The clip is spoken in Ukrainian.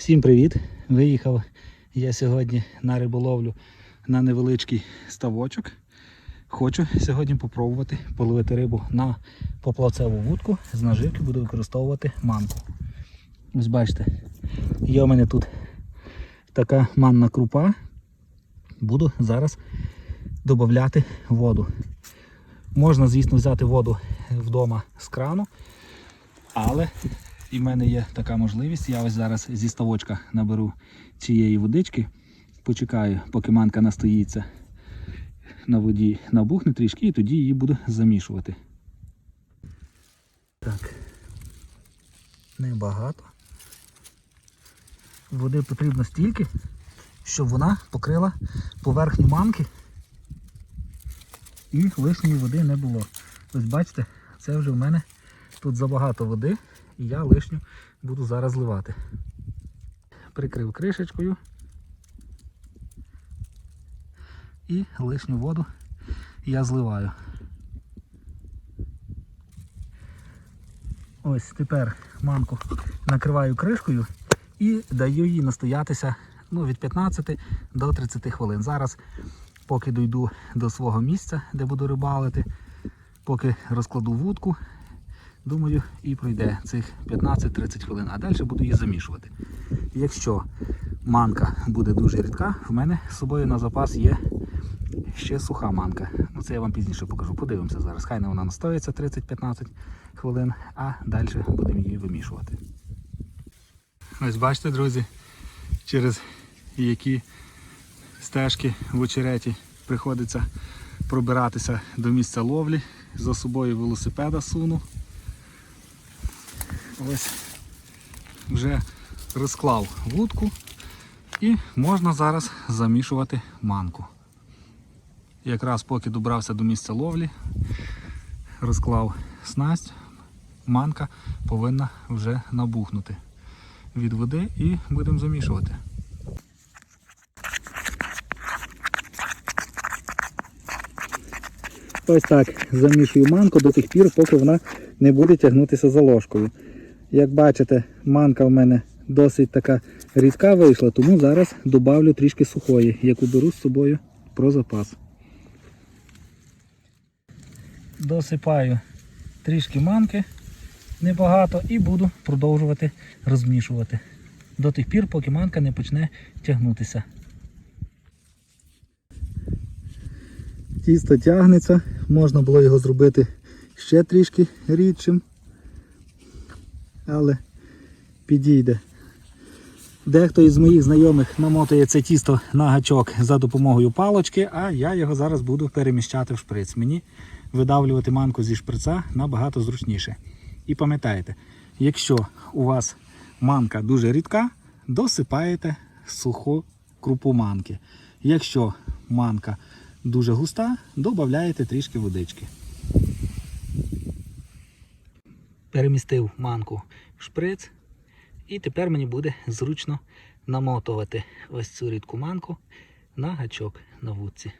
Всім привіт! Виїхав я сьогодні на риболовлю на невеличкий ставочок. Хочу сьогодні попробувати половити рибу на поплавцеву вудку. З наживки буду використовувати манку. Ось бачите, є у мене тут така манна крупа. Буду зараз додати воду. Можна, звісно, взяти воду вдома з крану, але і в мене є така можливість. Я ось зараз зі ставочка наберу цієї водички, почекаю, поки манка настоїться на воді, набухне трішки, і тоді її буду замішувати. Так, небагато. Води потрібно стільки, щоб вона покрила поверхню манки і лишньої води не було. Ось бачите, це вже в мене тут забагато води, і я лишню буду зараз зливати. Прикрив кришечкою і лишню воду я зливаю. Ось тепер манку накриваю кришкою і даю їй настоятися ну, від 15 до 30 хвилин. Зараз, поки дойду до свого місця, де буду рибалити, поки розкладу вудку, думаю, і пройде цих 15-30 хвилин, а далі буду її замішувати. Якщо манка буде дуже рідка, в мене з собою на запас є ще суха манка. Ну це я вам пізніше покажу. Подивимося зараз. Хай не вона настоїться 30-15 хвилин, а далі будемо її вимішувати. Ось бачите, друзі, через які стежки в очереті приходиться пробиратися до місця ловлі. За собою велосипеда суну. Ось вже розклав вудку і можна зараз замішувати манку. Якраз поки добрався до місця ловлі, розклав снасть, манка повинна вже набухнути від води і будемо замішувати. Ось так замішую манку до тих пір, поки вона не буде тягнутися за ложкою. Як бачите, манка в мене досить така рідка вийшла, тому зараз додавлю трішки сухої, яку беру з собою про запас. Досипаю трішки манки небагато і буду продовжувати розмішувати до тих пір, поки манка не почне тягнутися. Тісто тягнеться, можна було його зробити ще трішки рідшим, але підійде. Дехто із моїх знайомих намотує це тісто на гачок за допомогою палочки, а я його зараз буду переміщати в шприц. Мені видавлювати манку зі шприца набагато зручніше. І пам'ятайте, якщо у вас манка дуже рідка, досипаєте суху крупу манки. Якщо манка дуже густа, додаєте трішки водички. Перемістив манку в шприц. І тепер мені буде зручно намотувати ось цю рідку манку на гачок на вудці.